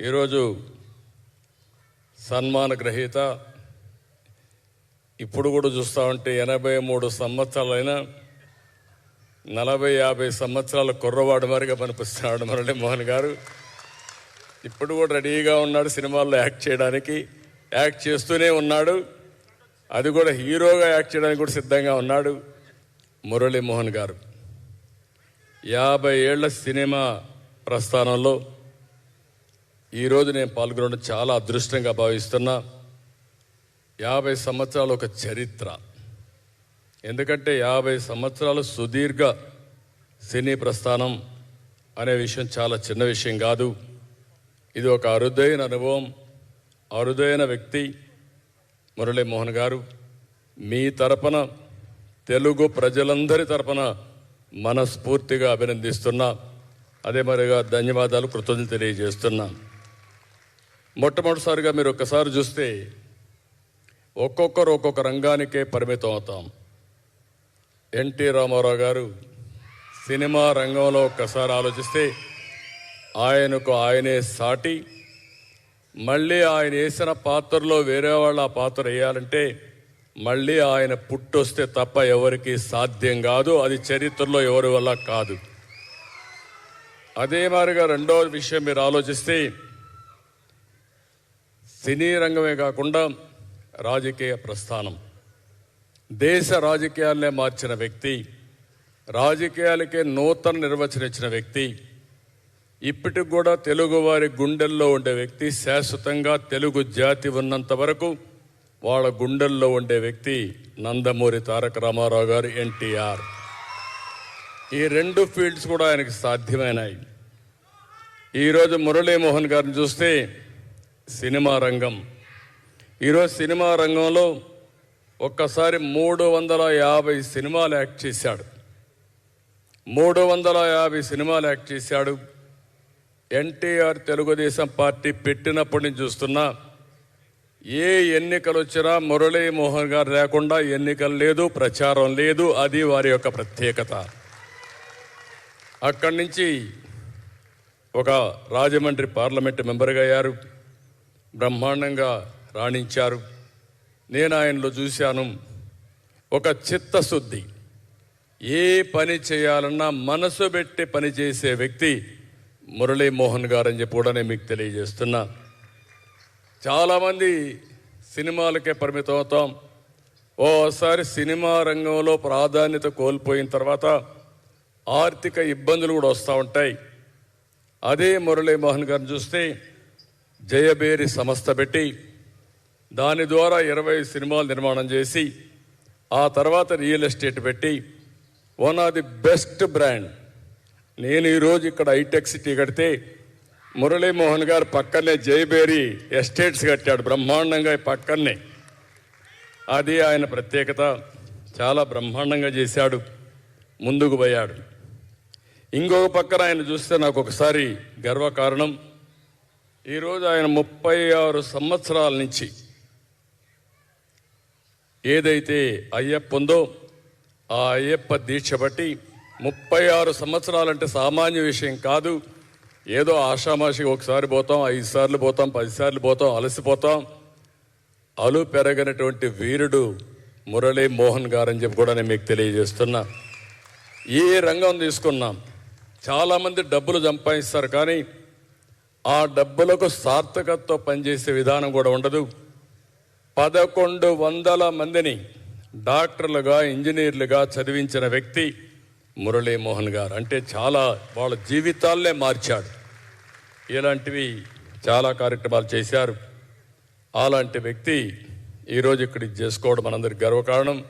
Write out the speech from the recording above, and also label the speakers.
Speaker 1: ఈరోజు సన్మాన గ్రహీత ఇప్పుడు కూడా చూస్తూ ఉంటే ఎనభై మూడు సంవత్సరాలైనా నలభై యాభై సంవత్సరాల కుర్రవాడు మరిగా కనిపిస్తున్నాడు మురళీ మోహన్ గారు. ఇప్పుడు కూడా రెడీగా ఉన్నాడు సినిమాల్లో యాక్ట్ చేయడానికి. యాక్ట్ చేస్తూనే ఉన్నాడు. అది కూడా హీరోగా యాక్ట్ చేయడానికి కూడా సిద్ధంగా ఉన్నాడు మురళీ మోహన్ గారు. యాభై ఏళ్ళ సినిమా ప్రస్థానంలో ఈరోజు నేను పాల్గొనడం చాలా అదృష్టంగా భావిస్తున్నా. యాభై సంవత్సరాలు ఒక చరిత్ర. ఎందుకంటే యాభై సంవత్సరాలు సుదీర్ఘ సినీ ప్రస్థానం అనే విషయం చాలా చిన్న విషయం కాదు. ఇది ఒక అరుదైన అనుభవం. అరుదైన వ్యక్తి మురళీమోహన్ గారు. మీ తరపున తెలుగు ప్రజలందరి తరపున మనస్ఫూర్తిగా అభినందిస్తున్నా. అదే మరిగా ధన్యవాదాలు కృతజ్ఞతలు తెలియజేస్తున్నాను మొట్టమొదటిసారిగా మీరు ఒక్కసారి చూస్తే ఒక్కొక్కరు ఒక్కొక్క రంగానికే పరిమితం అవుతాం. ఎన్టీ రామారావు గారు సినిమా రంగంలో ఒక్కసారి ఆలోచిస్తే ఆయనకు ఆయనే సాటి మళ్ళీ ఆయన వేసిన పాత్రలో వేరే వాళ్ళు ఆ పాత్ర వేయాలంటే మళ్ళీ ఆయన పుట్టొస్తే తప్ప ఎవరికి సాధ్యం కాదు అది చరిత్రలో ఎవరి వల్ల కాదు. అదే మాదిరిగా రెండో విషయం మీరు ఆలోచిస్తే సినీ రంగమే కాకుండా రాజకీయ ప్రస్థానం. దేశ రాజకీయాలనే మార్చిన వ్యక్తి రాజకీయాలకే నూతన నిర్వచనం ఇచ్చిన వ్యక్తి ఇప్పటికి కూడా తెలుగువారి గుండెల్లో ఉండే వ్యక్తి శాశ్వతంగా తెలుగు జాతి ఉన్నంత వరకు వాళ్ళ గుండెల్లో ఉండే వ్యక్తి నందమూరి తారక రామారావు గారు ఎన్టీఆర్. ఈ రెండు ఫీల్డ్స్ కూడా ఆయనకి సాధ్యమైనాయి. ఈరోజు మురళీమోహన్ గారిని చూస్తే సినిమా రంగం. ఈరోజు సినిమా రంగంలో ఒక్కసారి మూడు వందల యాభై సినిమాలు యాక్ట్ చేశాడు. మూడు వందల యాభై సినిమాలు యాక్ట్ చేశాడు. ఎన్టీఆర్ తెలుగుదేశం పార్టీ పెట్టినప్పటి నుంచి చూస్తున్నా ఏ ఎన్నికలు వచ్చినా మురళీమోహన్ గారు లేకుండా ఎన్నికలు లేదు ప్రచారం లేదు అది వారి యొక్క ప్రత్యేకత. అక్కడి నుంచి ఒక రాజమండ్రి పార్లమెంట్ మెంబర్గా అయ్యారు. బ్రహ్మాండంగా రాణించారు. నేను ఆయనలో చూశాను. ఒక చిత్తశుద్ధి. ఏ పని చేయాలన్నా మనసు పెట్టి పని చేసే వ్యక్తి మురళీమోహన్ గారు అని చెప్పి కూడా నేను మీకు తెలియజేస్తున్నా. చాలామంది సినిమాలకే పరిమితం అవుతాం. ఓసారి సినిమా రంగంలో ప్రాధాన్యత కోల్పోయిన తర్వాత ఆర్థిక ఇబ్బందులు కూడా వస్తూ ఉంటాయి. అదే మురళీమోహన్ గారిని చూస్తే జయబేరి సంస్థ పెట్టి దాని ద్వారా ఇరవై సినిమాలు నిర్మాణం చేసి ఆ తర్వాత రియల్ ఎస్టేట్ పెట్టి one of the best brand. నేను ఈరోజు ఇక్కడ హైటెక్ సిటీ కడితే మురళీమోహన్ గారు పక్కనే జయబేరి ఎస్టేట్స్ కట్టాడు బ్రహ్మాండంగా పక్కనే. అది ఆయన ప్రత్యేకత. చాలా బ్రహ్మాండంగా చేశాడు. ముందుకు పోయాడు. ఇంకొక పక్కన ఆయన చూస్తే నాకు ఒకసారి గర్వకారణం. ఈరోజు ఆయన ముప్పై ఆరు సంవత్సరాల నుంచి ఏదైతే అయ్యప్ప ఉందో ఆ అయ్యప్ప దీక్ష బట్టి ముప్పై ఆరు సంవత్సరాలంటే సామాన్య విషయం కాదు. ఏదో ఆషామాషి ఒకసారి పోతాం ఐదు సార్లు పోతాం పదిసార్లు పోతాం అలసిపోతాం. అలు పెరగనటువంటి వీరుడు మురళీ మోహన్ గారని చెప్పి కూడా నేను మీకు తెలియజేస్తున్నా. ఏ రంగం తీసుకున్నాం. చాలామంది డబ్బులు సంపాదిస్తారు కానీ ఆ డబ్బులకు సార్థకత్వం పనిచేసే విధానం కూడా ఉండదు. పదకొండు వందల మందిని డాక్టర్లుగా ఇంజనీర్లుగా చదివించిన వ్యక్తి మురళీమోహన్ గారు. అంటే చాలా వాళ్ళ జీవితాలనే మార్చాడు. ఇలాంటివి చాలా కార్యక్రమాలు చేశారు. అలాంటి వ్యక్తి ఈరోజు ఇక్కడ చేసుకోవడం మనందరికి గర్వకారణం.